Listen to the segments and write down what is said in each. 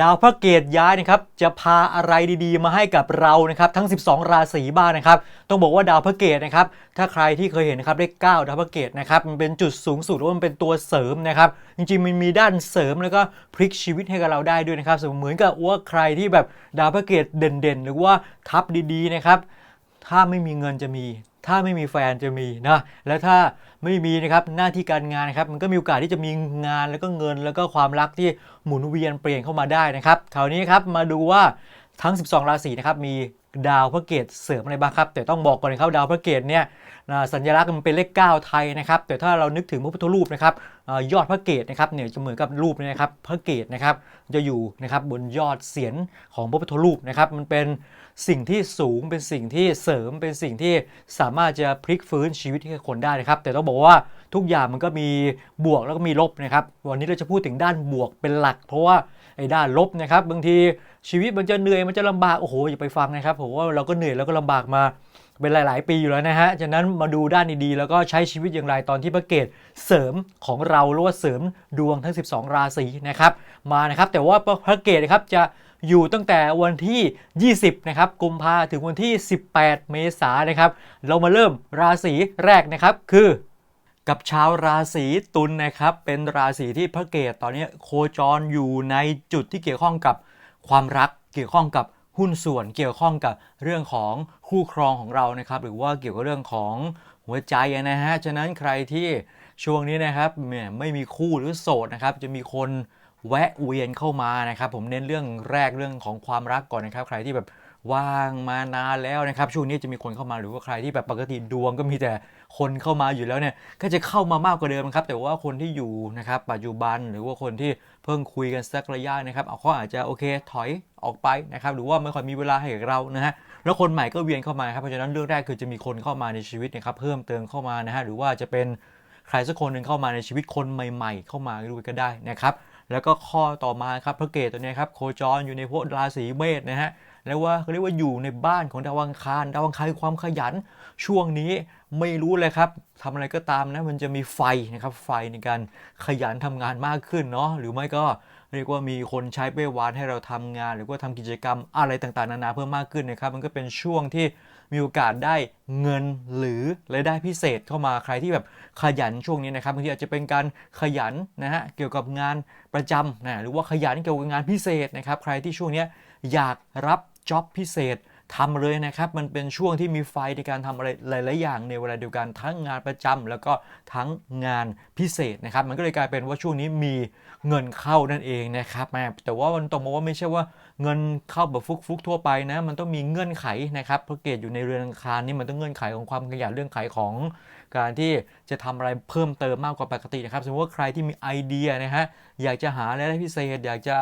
ดาวพระเกตย้ายนะครับจะพาอะไรดีๆ มาให้กับเรานะครับทั้ง 12 ราศีบ้างนะครับต้องบอกว่าดาวพระเกตนะครับถ้าใครที่เคยเห็นนะครับเลข9ดาวพระเกตนะครับมันเป็นจุดสูงสุดหรือว่ามันเป็นตัวเสริมนะครับจริงๆมันมีด้านเสริมแล้วก็พลิกชีวิตให้กับเราได้ด้วยนะครับเหมือนกับว่าใครที่แบบดาวพระเกตเด่นๆ หรือว่าทับดีๆนะครับถ้าไม่มีเงินจะมี ถ้าไม่มีแฟนจะมีนะแล้วถ้าไม่มีนะครับหน้าที่การงานนะครับมันก็มีโอกาสที่จะมีงานแล้วก็เงิน แล้วก็ความรักที่หมุนเวียนเปลี่ยนเข้ามาได้นะครับคราวนี้ครับมาดูว่าทั้ง 12 ราศีนะครับมี ดาวพระเกตเสริมอะไรบ้างครับ แต่ต้องบอกก่อนนะครับดาวพระเกตเนี่ยสัญลักษณ์มันเป็นเลข 9 ไทยนะครับ แต่ถ้าเรานึกถึงพระพุทธรูปนะครับอยอดพระเกตนะครับเนี่ยจะเหมือนกับรูปนยนะครับพระเกตนะครับจะอยู่นะครับบนยอดเสียนของพระพุทธรูปนะครับมันเป็นสิ่งที่สูงเป็นสิ่งที่เสริมเป็นสิ่งที่สามารถจะพลิกฟื้นชีวิตให้คนได้นะครับ แต่ต้องบอกว่าทุกอย่างมันก็มีบวกแล้วก็มีลบนะครับ วันนี้เราจะพูดถึงด้านบวกเป็นหลัก เพราะว่า ไอ้ด้านลบนะครับบางทีชีวิตมันจะเหนื่อยมันจะลำบากโอ้โหอย่าไปฟังนะครับผมว่าเราก็เหนื่อยแล้วก็ลำบากมาเป็นหลาย ๆ ปีอยู่แล้วนะฮะฉะนั้นมาดูด้านดีๆ แล้วก็ใช้ชีวิตอย่างไรตอนที่พระเกตเสริมของเราหรือว่าเสริมดวงทั้ง 12 ราศีนะครับมานะครับแต่ว่าพระเกตนะครับจะอยู่ตั้งแต่วันที่ 20 นะครับ กุมภาถึงวันที่ 18 เมษายนนะครับ เรามาเริ่มราศีแรกนะครับ คือ กับชาวราศีตุลนะครับ เป็นราศีที่พระเกตตอนนี้โคจรอยู่ในจุดที่เกี่ยวข้องกับความรักเกี่ยวข้องกับหุ้นส่วนเกี่ยวข้องกับเรื่องของคู่ครองของเรานะครับ หรือว่าเกี่ยวกับเรื่องของหัวใจนะฮะฉะนั้นใครที่ช่วงนี้นะครับไม่มีคู่หรือโสดนะครับ จะมีคนแวะเวียนเข้ามานะครับ ผมเน้นเรื่องแรกเรื่องของความรักก่อนนะครับ ใครที่แบบ ว่างมานานแล้วนะครับช่วงนี้จะมีคนเข้ามาหรือว่าใครที่แบบปกติดวงก็มีแต่คนเข้ามาอยู่แล้วเนี่ยก็จะเข้ามามากกว่าเดิมครับ แต่ว่าคนที่อยู่นะครับปัจจุบันหรือว่าคนที่เพิ่งคุยกันสักระยะนะครับเอาเขาอาจจะโอเคถอยออกไปนะครับหรือว่าไม่ค่อยมีเวลาให้กับเรานะฮะแล้วคนใหม่ก็เวียนเข้ามาครับเพราะฉะนั้นเรื่องแรกคือจะมีคนเข้ามาในชีวิตนะครับเพิ่มเติมเข้ามานะฮะหรือว่าจะเป็นใครสักคนหนึ่งเข้ามาในชีวิตคนใหม่ ๆ เข้ามาด้วยก็ได้นะครับแล้วก็ข้อต่อมาครับพระเกตตัวนี้ครับโคจรอยู่ในพวกราศีเมษนะฮะ แล้วว่าเขาเรียกว่าอยู่ในบ้านของดาวอังคาร ดาวอังคารคือความขยัน ช่วงนี้ไม่รู้เลยครับทำอะไรก็ตามนะมันจะมีไฟนะครับไฟในการขยันทำงานมากขึ้นเนาะหรือไม่ก็เรียกว่ามีคนใช้เป้วานให้เราทำงาน หรือว่าทำกิจกรรมอะไรต่างๆนานาเพิ่มมากขึ้นนะครับ มันก็เป็นช่วงที่มีโอกาสได้เงินหรือรายได้พิเศษเข้ามาใครที่แบบขยันช่วงนี้นะครับบางทีอาจจะเป็นการขยันนะฮะเกี่ยวกับงานประจำนะหรือว่าขยันเกี่ยวกับงานพิเศษนะครับ ใครที่ช่วงนี้อยากรับ จ็อบพิเศษ ทำเลยนะครับ มันเป็นช่วงที่มีไฟในการทำอะไรหลายๆอย่างในเวลาเดียวกันทั้งงานประจำแล้วก็ทั้งงานพิเศษนะครับ มันก็เลยกลายเป็นว่าช่วงนี้มีเงินเข้านั่นเองนะครับแม่แต่ว่ามันต้องบอกว่าไม่ใช่ว่าเงินเข้าแบบฟุกๆทั่วไปนะมันต้องมีเงื่อนไขนะครับเพราะเกตอยู่ในเรือนอังคารนี่มันต้องเงื่อนไขของความขยันเรื่องไขของการที่จะทำอะไรเพิ่มเติมมากกว่าปกตินะครับ สมมติว่าใครที่มีไอเดียนะฮะอยากจะหารายได้พิเศษ อยากจะ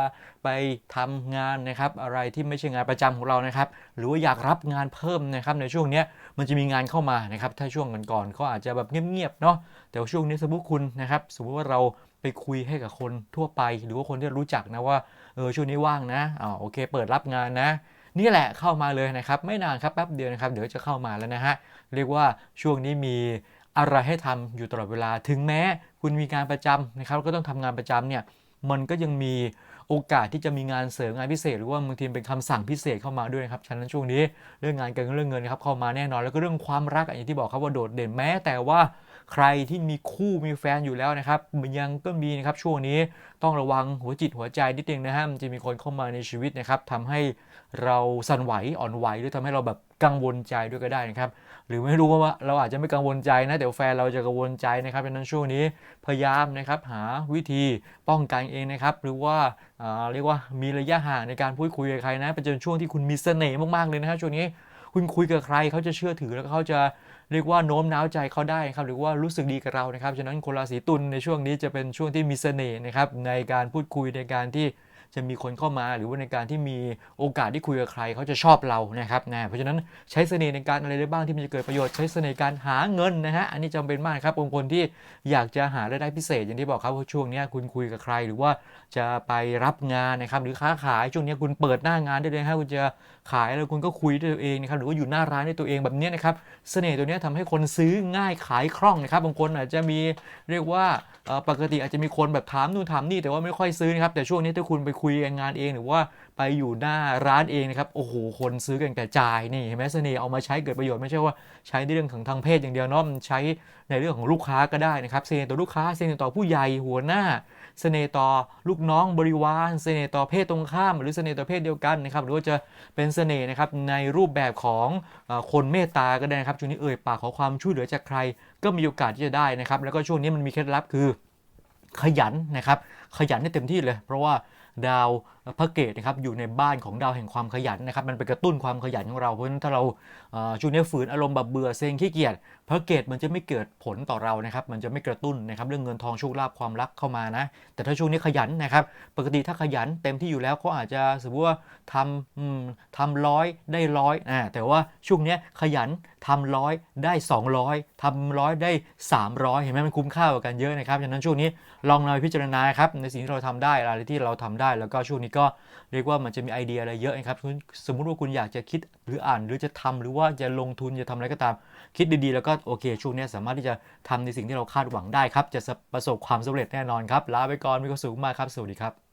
ไปทำงานนะครับ อะไรที่ไม่ใช่งานประจำของเรานะครับ หรือว่าอยากรับงานเพิ่มนะครับในช่วงนี้มันจะมีงานเข้ามานะครับถ้าช่วงก่อนๆก็อาจจะแบบเงียบๆเนาะแต่ช่วงนี้สมมติคุณนะครับสมมติว่าเราไปคุยให้กับคนทั่วไป หรือว่าคนที่รู้จักนะว่าเออช่วงนี้ว่างนะอ่าโอเค เปิดรับงานนะนี่แหละเข้ามาเลยนะครับ ไม่นานครับแป๊บเดียวนะครับ เดี๋ยวจะเข้ามาแล้วนะฮะเรียกว่าช่วงนี้มีอะไรให้ทำอยู่ตลอดเวลา ถึงแม้คุณมีงานประจำนะครับ ก็ต้องทำงานประจำเนี่ย มันก็ยังมีโอกาสที่จะมีงานเสริมงานพิเศษ หรือว่าบางทีเป็นคำสั่งพิเศษเข้ามาด้วยนะครับฉะนั้นช่วงนี้เรื่องงานการเงินเรื่องเงินนะครับเข้ามาแน่นอนแล้วก็เรื่องความรักอย่างที่บอกครับว่าโดดเด่นแม้ แต่ว่า ใครที่มีคู่มีแฟนอยู่แล้วนะครับยังก็มีนะครับช่วงนี้ต้องระวังหัวจิตหัวใจนิดนึงนะฮะมันจะมีคนเข้ามาในชีวิตนะครับทำให้เราสั่นไหวอ่อนไหวหรือทำให้เราแบบกังวลใจด้วยก็ได้นะครับ หรือไม่รู้ว่าเราอาจจะไม่กังวลใจนะแต่แฟนเราจะกังวลใจนะครับดังนั้นช่วงนี้พยายามนะครับหาวิธีป้องกันเองนะครับ หรือว่าอ่าเรียกว่ามีระยะห่างในการพูดคุยกับใครนะเป็นช่วงที่คุณมีเสน่ห์มากๆเลยนะฮะช่วงนี้ คุณคุยกับใครเขาจะเชื่อถือแล้วเขาจะเรียกว่าโน้มน้าวใจเขาได้ครับหรือว่ารู้สึกดีกับเรานะครับฉะนั้นคนราศีตุลในช่วงนี้จะเป็นช่วงที่มีเสน่ห์นะครับในการพูดคุยในการที่ จะมีคนเข้ามาหรือว่าในการที่มีโอกาสที่คุยกับใครเขาจะชอบเรานะครับนะเพราะฉะนั้นใช้เสน่ห์ในการอะไรได้บ้างที่มันจะเกิดประโยชน์ใช้เสน่ห์การหาเงินนะฮะอันนี้จำเป็นมากครับองค์คนที่อยากจะหารายได้พิเศษอย่างที่บอกครับว่าช่วงนี้คุณคุยกับใคร หรือว่าจะไปรับงานนะครับหรือค้าขายช่วงนี้คุณเปิดหน้างานได้เลยฮะคุณจะขายแล้วคุณก็คุยด้วยตัวเองนะครับหรือว่าอยู่หน้าร้านด้วยตัวเองแบบนี้นะครับเสน่ห์ตัวนี้ทำให้คนซื้อง่ายขายคล่องนะครับบางคนอาจจะมีเรียกว่าปกติอาจจะมีคนแบบถามนู่นถามนี่แต่ว่าไม่ค่อยซื้อนะครับแต่ช่วงนี้ถ้าคุณไปคุยคุยงานเองหรือว่าไปอยู่หน้าร้านเองนะครับโอ้โหคนซื้อกันกระจายนี่เห็นไหมเสน่ห์เอามาใช้เกิดประโยชน์ไม่ใช่ว่าใช้ในเรื่องของทางเพศอย่างเดียวเนาะมันใช้ในเรื่องของลูกค้าก็ได้นะครับเสน่ห์ต่อลูกค้าเสน่ห์ต่อผู้ใหญ่หัวหน้าเสน่ห์ต่อลูกน้องบริวารเสน่ห์ต่อเพศตรงข้าม หรือเสน่ห์ต่อเพศเดียวกันนะครับหรือว่าจะเป็นเสน่ห์นะครับในรูปแบบของคนเมตตาก็ได้นะครับช่วงนี้เอ่ยปากขอความช่วยเหลือจากใคร ก็มีโอกาสที่จะได้นะครับ แล้วก็ช่วงนี้มันมีเคล็ดลับคือขยันนะครับขยันให้เต็มที่เลย เพราะว่า ดาว พระเกตนะครับอยู่ในบ้านของดาวแห่งความขยันนะครับมันไปกระตุ้นความขยันของเราเพราะฉะนั้นถ้าเราช่วงนี้ฝืนอารมณ์แบบเบื่อเซ็งขี้เกียจพระเกตมันจะไม่เกิดผลต่อเรานะครับมันจะไม่กระตุ้นนะครับเรื่องเงินทองโชคลาภความรักเข้ามานะ แต่ถ้าช่วงนี้ขยันนะครับปกติถ้าขยันเต็มที่อยู่แล้วเขาอาจจะสมมติว่าทำทำร้อยได้ร้อยอ่าแต่ว่าช่วงนี้ขยันทำร้อยได้ 200ทำร้อยได้ 300 เห็นไหมมันคุ้มค่ากว่ากันเยอะนะครับฉะนั้นช่วงนี้ลองนำไปพิจารณาครับในสิ่งที่เราทำได้อะไรที่เราทำได้แล้วก็ช่วงนี้ก็เรียกว่ามันจะมีไอเดียอะไรเยอะนะครับ สมมุติว่าคุณอยากจะคิดหรืออ่านหรือจะทำหรือว่าจะลงทุนจะทำอะไรก็ตาม คิดดีๆ แล้วก็โอเค ช่วงนี้สามารถที่จะทำในสิ่งที่เราคาดหวังได้ครับ จะประสบความสำเร็จแน่นอนครับ ลาไปก่อนมีความสุขมากครับ สวัสดีครับ